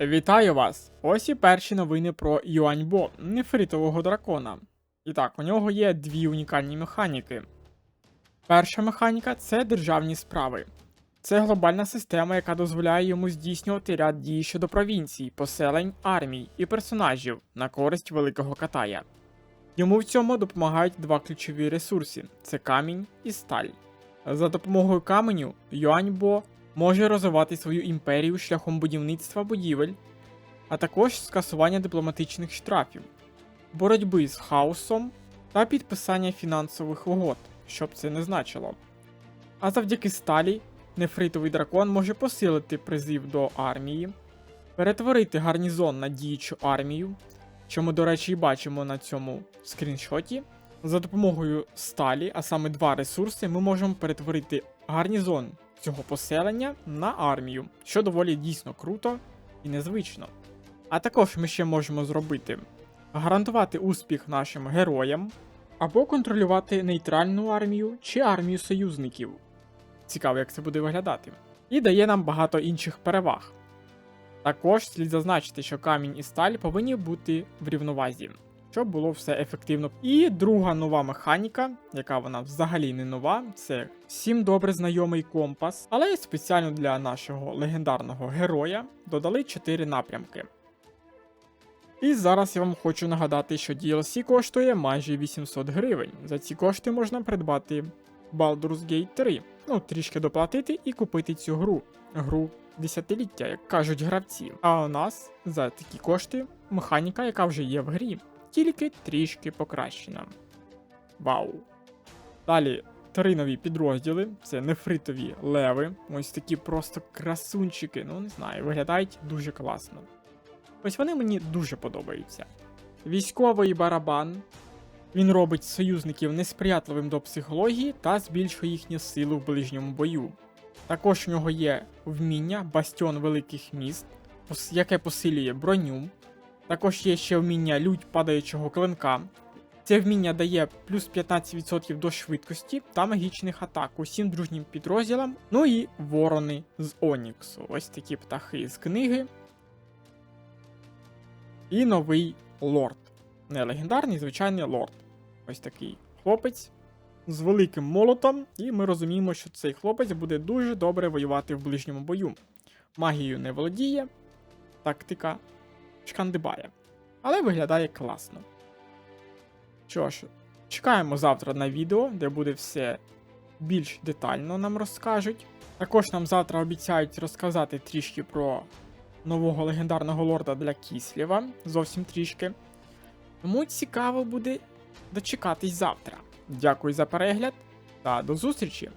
Вітаю вас! Ось і перші новини про Юаньбо, нефритового дракона. І так, у нього є дві унікальні механіки. Перша механіка це державні справи. Це глобальна система, яка дозволяє йому здійснювати ряд дій щодо провінцій, поселень, армій і персонажів на користь великого Катая. Йому в цьому допомагають два ключові ресурси: це камінь і сталь. За допомогою каменю Юаньбо може розвивати свою імперію шляхом будівництва будівель, а також скасування дипломатичних штрафів, боротьби з хаосом та підписання фінансових угод, що б це не значило. А завдяки сталі нефритовий дракон може посилити призив до армії, перетворити гарнізон на діючу армію, що ми, до речі, і бачимо на цьому скріншоті. За допомогою сталі, а саме два ресурси, ми можемо перетворити гарнізон цього поселення на армію, що доволі дійсно круто і незвично. А також ми ще можемо зробити гарантувати успіх нашим героям, або контролювати нейтральну армію чи армію союзників. Цікаво, як це буде виглядати. І дає нам багато інших переваг. Також слід зазначити, що камінь і сталь повинні бути в рівновазі, щоб було все ефективно. І друга нова механіка, яка вона взагалі не нова, це всім добре знайомий компас, але спеціально для нашого легендарного героя додали 4 напрямки. І зараз я вам хочу нагадати, що DLC коштує майже 800 гривень. За ці кошти можна придбати Baldur's Gate 3, ну трішки доплатити і купити цю гру. Гру десятиліття, як кажуть гравці. А у нас за такі кошти механіка, яка вже є в грі, тільки трішки покращена. Вау! Далі три нові підрозділи: це нефритові леви. Ось такі просто красунчики. Ну не знаю, виглядають дуже класно. Ось вони мені дуже подобаються. Військовий барабан. Він робить союзників несприятливим до психології та збільшує їхню силу в ближньому бою. Також у нього є вміння Бастіон великих міст, яке посилює броню. Також є ще вміння лють падаючого клинка. Це вміння дає плюс 15% до швидкості та магічних атак усім дружнім підрозділам. Ну і ворони з Оніксу. Ось такі птахи з книги. І новий лорд. Не легендарний, звичайний лорд. Ось такий хлопець з великим молотом, і ми розуміємо, що цей хлопець буде дуже добре воювати в ближньому бою. Магією не володіє, тактика шкандибає. Але виглядає класно. Що ж, чекаємо завтра на відео, де буде все більш детально нам розкажуть. Також нам завтра обіцяють розказати трішки про нового легендарного лорда для Кіслєва, зовсім трішки. Тому цікаво буде дочекатись завтра. Дякую за перегляд та до зустрічі!